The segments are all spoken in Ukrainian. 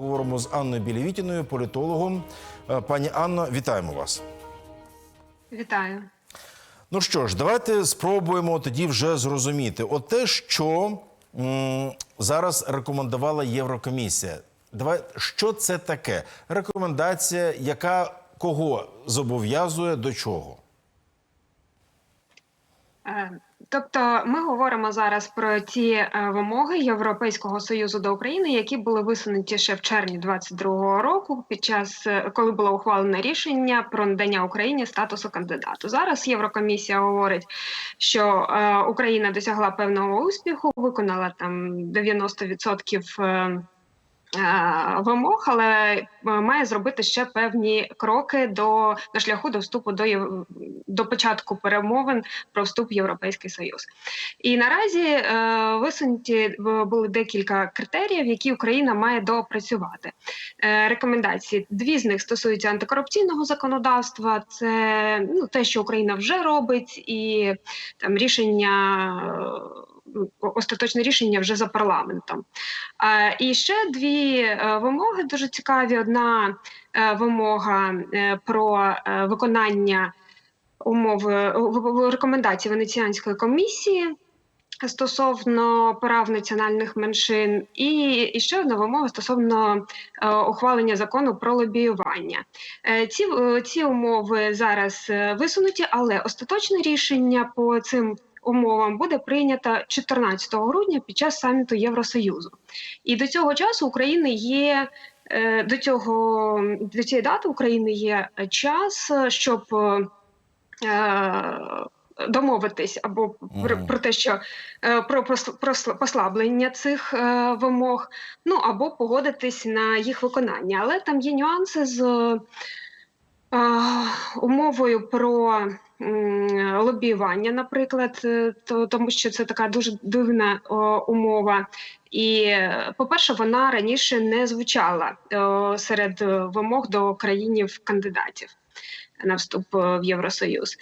Говоримо з Анною Білєвітіною, політологом. Е, Пані Анно, вітаємо вас. Вітаю. Ну що ж, давайте спробуємо тоді вже зрозуміти. От те, що м, зараз рекомендувала Єврокомісія. Давай, що це таке? Рекомендація, яка кого зобов'язує до чого? Тобто, ми говоримо зараз про ті е, вимоги Європейського союзу до України, які були висунуті ще в червні 22-го року, під час е, коли було ухвалене рішення про надання Україні статусу кандидату. Зараз Єврокомісія говорить, що е, Україна досягла певного успіху, виконала там 90% е, е, вимог, але е, має зробити ще певні кроки до на шляху до вступу до до початку перемовин про вступ в Європейський Союз. І наразі е, висунуті були декілька критеріїв, які Україна має доопрацювати. Е, рекомендації дві з них стосуються антикорупційного законодавства. Це ну те, що Україна вже робить, і там рішення. Ну, Остаточне рішення вже за парламентом. Е, І ще дві е, вимоги дуже цікаві. Одна е, вимога про виконання умов рекомендацій Венеціанської комісії. Стосовно прав національних меншин, і, і ще одна вимога стосовно е, ухвалення закону про лобіювання. Е, ці, е, ці умови зараз висунуті, але остаточне рішення по цим умовам буде прийнято 14 грудня під час саміту Євросоюзу. І до цього часу України є е, до цього до цієї дати України є час, щоб е, домовитись або про, про те, що е, про посл- послаблення цих вимог, ну або погодитись на їх виконання. Але там є нюанси з умовою про лобіювання, наприклад, е, то, тому що це така дуже дивна умова. І, по-перше, вона раніше не звучала е, серед вимог до країнів кандидатів на вступ е, в Євросоюз.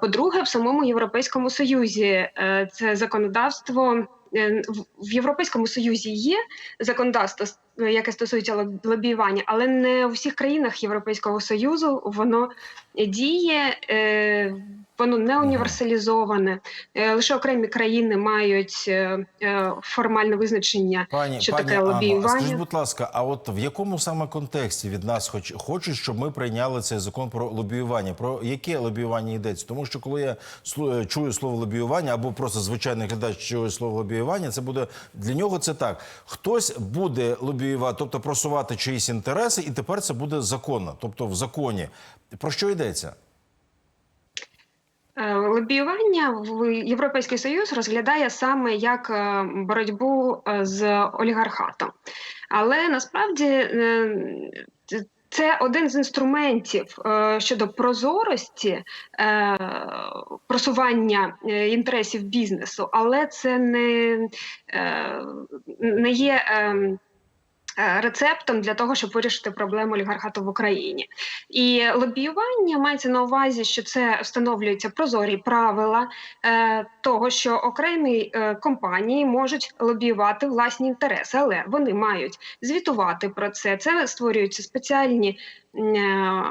По-друге, в самому Європейському Союзі це законодавство. Е, в- Європейському Союзі є законодавство, яке стосується лоб- лобіювання, але не у всіх країнах Європейського Союзу воно діє, е, воно не універсалізоване. Е, Лише окремі країни мають е, е, формальне визначення Пані, що пані таке лобіювання? скажіть, будь ласка, а от в якому саме контексті від нас хоч хочуть, щоб ми прийняли цей закон про лобіювання? Про яке лобіювання йдеться? Тому що коли я чую слово лобіювання або просто звичайний глядач чує слово лобіювання, це буде для нього це так. Хтось буде лобіювати, тобто просувати чиїсь інтереси, і тепер це буде законно, тобто в законі. Про що йдеться? Е, Лобіювання в Європейський Союз розглядає саме як е, боротьбу е, з олігархатом. Але насправді це один з інструментів щодо прозорості просування інтересів бізнесу, але це не, не є. Е, Рецептом для того, щоб вирішити проблему олігархату в Україні, і лобіювання мається на увазі, що це встановлюються прозорі правила е, того, що окремі е, компанії можуть лобіювати власні інтереси, але вони мають звітувати про це. Це створюються спеціальні. Е,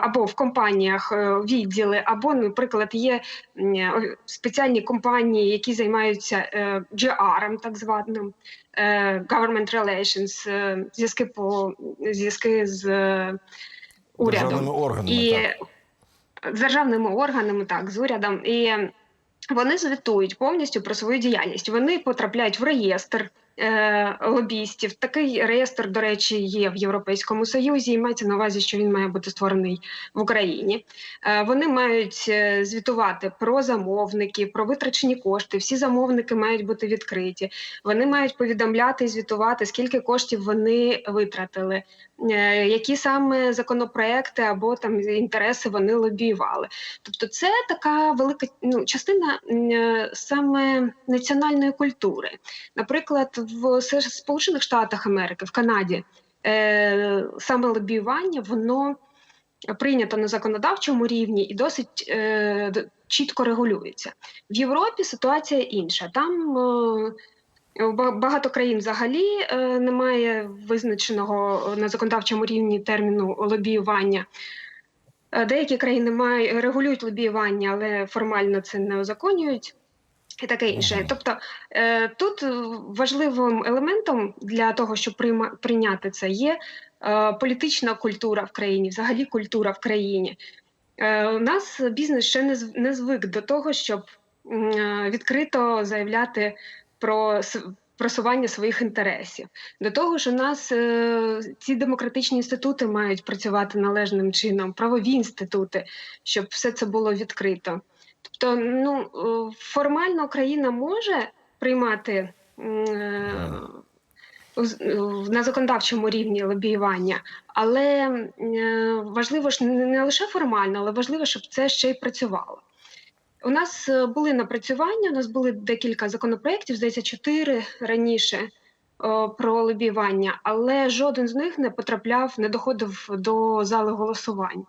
Або в компаніях е, відділи, або, наприклад, є е, спеціальні компанії, які займаються GR, так званим government relations, зв'язки по зв'язки з урядом Державними органами. і так. з державними органами, так з урядом, і вони звітують повністю про свою діяльність. Вони потрапляють в реєстр. Е, Лобістів такий реєстр, до речі, є в Європейському Союзі. і мається на увазі, що він має бути створений в Україні. Е, Вони мають е, звітувати про замовників, про витрачені кошти. Всі замовники мають бути відкриті. Вони мають повідомляти і звітувати, скільки коштів вони витратили, які саме законопроекти або там інтереси вони лобіювали. Тобто, це така велика ну, частина саме національної культури. Наприклад, в Сполучених Штатах Америки, в Канаді, е, саме лобіювання воно прийнято на законодавчому рівні і досить е, чітко регулюється. В Європі ситуація інша. Там е, багато країн взагалі е, немає визначеного на законодавчому рівні терміну лобіювання. Е, Деякі країни мають регулюють лобіювання, але формально це не узаконюють. І таке інше. Тобто е, тут важливим елементом для того, щоб прийма, прийняти це, є е, політична культура в країні, взагалі культура в країні. Е, у нас бізнес ще не, не звик до того, щоб е, відкрито заявляти про просування своїх інтересів. До того ж, у нас е, ці демократичні інститути мають працювати належним чином, правові інститути, щоб все це було відкрито. Тобто, ну е, формально країна може приймати е, е, на законодавчому рівні лобіювання, але важливо ж не лише формально, але важливо, щоб це ще й працювало. У нас були напрацювання, у нас були декілька законопроєктів, здається, чотири раніше про лобіювання, але жоден з них не потрапляв, не доходив до зали голосувань.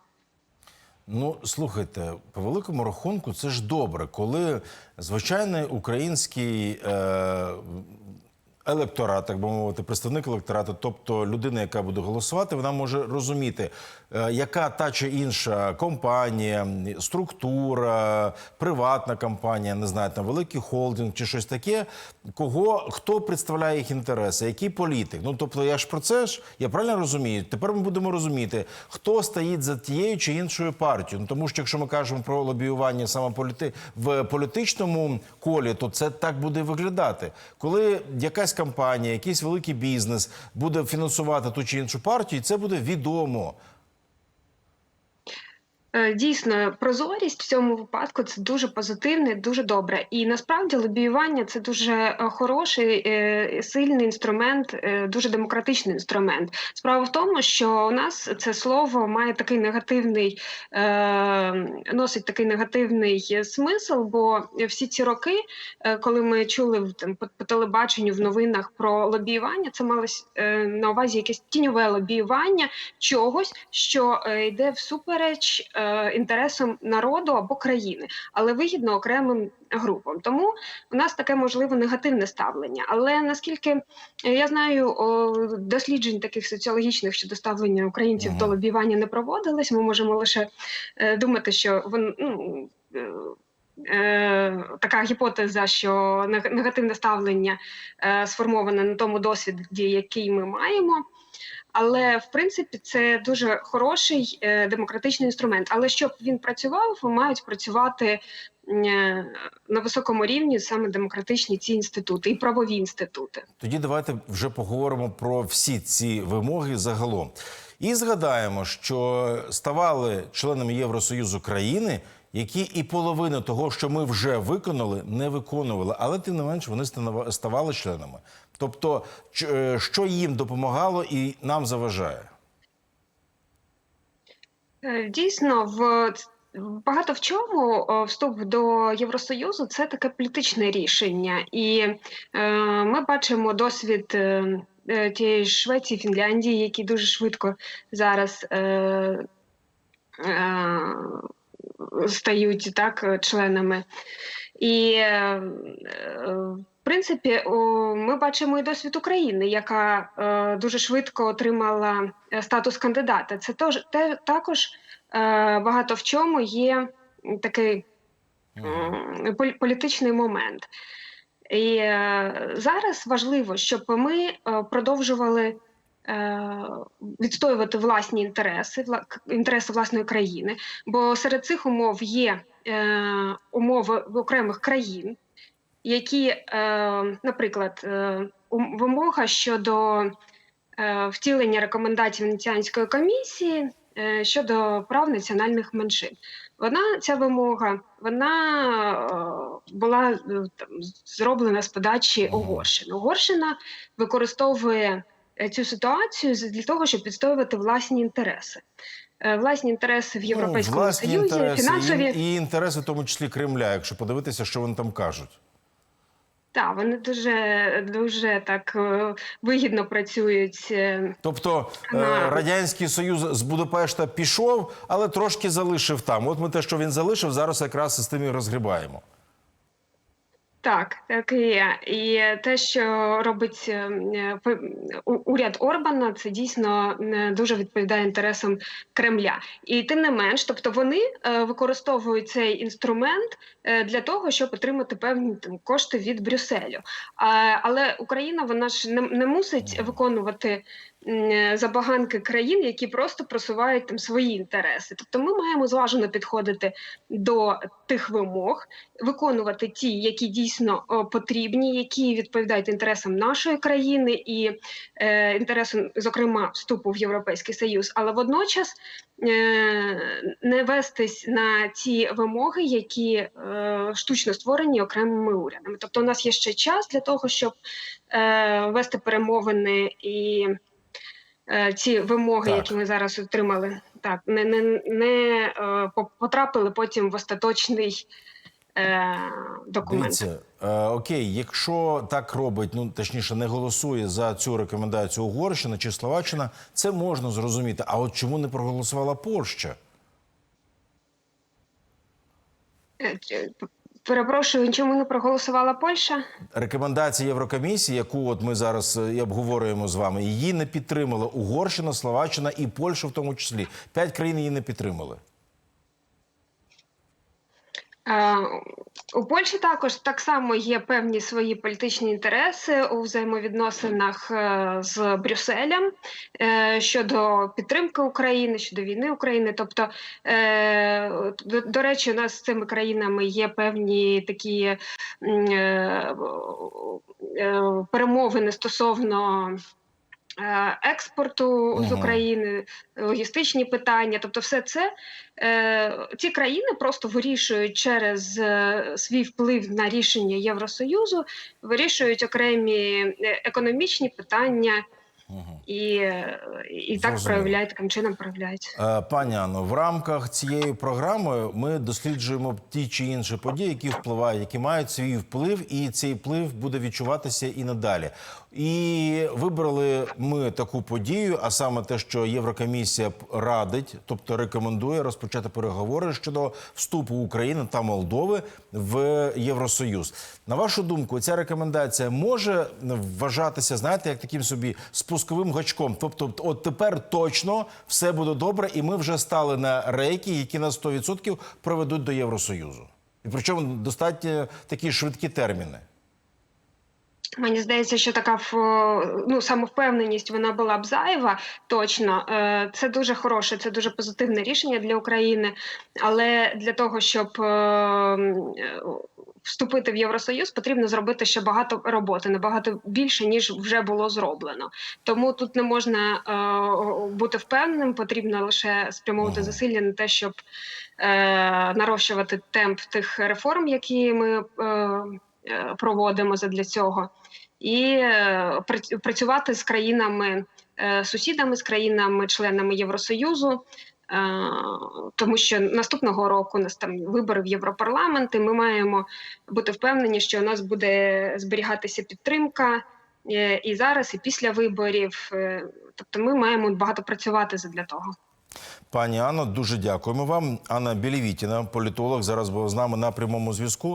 Ну, слухайте, по великому рахунку, це ж добре, коли звичайний український е, електорат, так би мовити, представник електорату, тобто людина, яка буде голосувати, вона може розуміти, е, яка та чи інша компанія, структура, приватна компанія, не знаю, там великий холдинг чи щось таке, кого хто представляє їх інтереси, який політик. Ну тобто, я ж про це ж я правильно розумію. Тепер ми будемо розуміти, хто стоїть за тією чи іншою партією. Ну тому що якщо ми кажемо про лобіювання саме політи... в політичному колі, то це так буде виглядати. Коли якась компанія, якийсь великий бізнес буде фінансувати ту чи іншу партію, це буде відомо. Е, Дійсно, прозорість в цьому випадку це дуже позитивне, дуже добре. І насправді лобіювання це дуже е, хороший, е, сильний інструмент, дуже демократичний інструмент. Справа в тому, що у нас це слово має такий негативний, носить такий негативний смисл, бо всі ці роки, коли ми чули в- по, телебаченню в новинах про лобіювання, це малось на увазі якесь тіньове лобіювання чогось, що йде всупереч е, інтересам народу або країни, але вигідно окремим групам. Тому у нас таке можливо негативне ставлення. Але наскільки е, я знаю, досліджень таких соціологічних щодо ставлення українців Мгм. до лобіювання не проводились. Ми можемо лише е, думати, що вон, ну, така гіпотеза, що негативне ставлення сформоване на тому досвіді, який ми маємо. Але в принципі це дуже хороший е, демократичний інструмент. Але щоб він працював, мають працювати е, на високому рівні саме демократичні ці інститути і правові інститути. Тоді давайте вже поговоримо про всі ці вимоги загалом. І згадаємо, що ставали членами Євросоюзу країни, які і половину того, що ми вже виконали, не виконували, але тим не менш вони ставали членами. Тобто, е, що їм допомагало і нам заважає. Е, Дійсно, в багато в чому вступ до Євросоюзу це таке політичне рішення, і е, ми бачимо досвід е, е, тієї Швеції, Фінляндії, які дуже швидко зараз. Е, е, Стають так членами, і е, е, принципі, ми бачимо і досвід України, яка е, дуже швидко отримала е, статус кандидата. Це тож те також е, багато в чому є такий політичний момент. І зараз важливо, щоб ми продовжували відстоювати власні інтереси, інтереси власної країни, бо серед цих умов є умови окремих країн, які, е, наприклад, е, вимога щодо е, втілення рекомендацій Венеціанської комісії щодо прав національних меншин. Вона ця вимога вона була там зроблена з подачі. Угорщини. Угорщина використовує цю ситуацію для того, щоб відстоювати власні інтереси. Власні інтереси в Європейському ну, Союзі, інтереси фінансові і, і інтереси, в тому числі Кремля, якщо подивитися, що вони там кажуть. Так, вони дуже дуже так е, вигідно працюють. е, Тобто на... Радянський союз з Будапешта пішов, але трошки залишив там. От ми те, що він залишив, зараз якраз з тим і розгрібаємо. Так, так і є. І те, що робить е, уряд Орбана, це дійсно е, дуже відповідає інтересам Кремля. І тим не менш, тобто вони е, використовують цей інструмент е, для того, щоб отримати певні там кошти від Брюсселю. Але Україна вона ж не, не мусить виконувати е, забаганки країн, які просто просувають там свої інтереси. Тобто, ми маємо зважено підходити до тих вимог, виконувати ті, які дійсно потрібні, які відповідають інтересам нашої країни і е, інтересам, зокрема, вступу в Європейський Союз, але водночас е, не вестись на ті вимоги, які е, штучно створені окремими урядами. Тобто, у нас є ще час для того, щоб е, вести перемовини і. Е, Ці вимоги, Так. які ми зараз отримали, так не, не, не е, потрапили потім в остаточний е, документ. Дивіться, е, окей, якщо так робить, ну точніше, не голосує за цю рекомендацію Угорщина чи Словаччина, це можна зрозуміти. А от чому не проголосувала Польща? Перепрошую, чому не проголосувала Польща? Рекомендація Єврокомісії, яку от ми зараз е, і обговорюємо з вами, її не підтримала Угорщина, Словаччина і Польща в тому числі. П'ять країн її не підтримали. Е, У Польщі також так само є певні свої політичні інтереси у взаємовідносинах е, з Брюсселем е, щодо підтримки України, щодо війни України. Тобто, до, до речі, у нас з цими країнами є певні такі перемовини стосовно. Е, Експорту з України, логістичні питання, тобто, все це е, ці країни просто вирішують через е, свій вплив на рішення Євросоюзу, вирішують окремі економічні питання Угу. і, і так Зрозуміло. проявляють таким чином проявляють. Пані Анно, в рамках цієї програми ми досліджуємо ті чи інші події, які впливають, які мають свій вплив, і цей вплив буде відчуватися і надалі. І вибрали ми таку подію, а саме те, що Єврокомісія радить, тобто рекомендує розпочати переговори щодо вступу України та Молдови в Євросоюз. На вашу думку, ця рекомендація може вважатися, знаєте, як таким собі спусковим гачком. Тобто, от тепер точно все буде добре, і ми вже стали на рейки, які на 100% проведуть до Євросоюзу. І причому достатньо такі швидкі терміни. Мені здається, що така ну, самовпевненість вона була б зайва. Точно, Е, це дуже хороше, це дуже позитивне рішення для України. Але для того, щоб е, е, вступити в Євросоюз, потрібно зробити ще багато роботи, набагато більше ніж вже було зроблено. Тому тут не можна бути впевненим, потрібно лише спрямовувати зусилля на те, щоб нарощувати темп тих реформ, які ми. Е, проводимо задля цього, і е, працювати з країнами е, сусідами, з країнами-членами Євросоюзу. Тому що наступного року у нас там вибори в Європарламент, і ми маємо бути впевнені, що у нас буде зберігатися підтримка і зараз, і після виборів. Тобто, ми маємо багато працювати задля того. Пані Анно, дуже дякуємо вам. Анна Білівітіна, політолог, зараз була з нами на прямому зв'язку.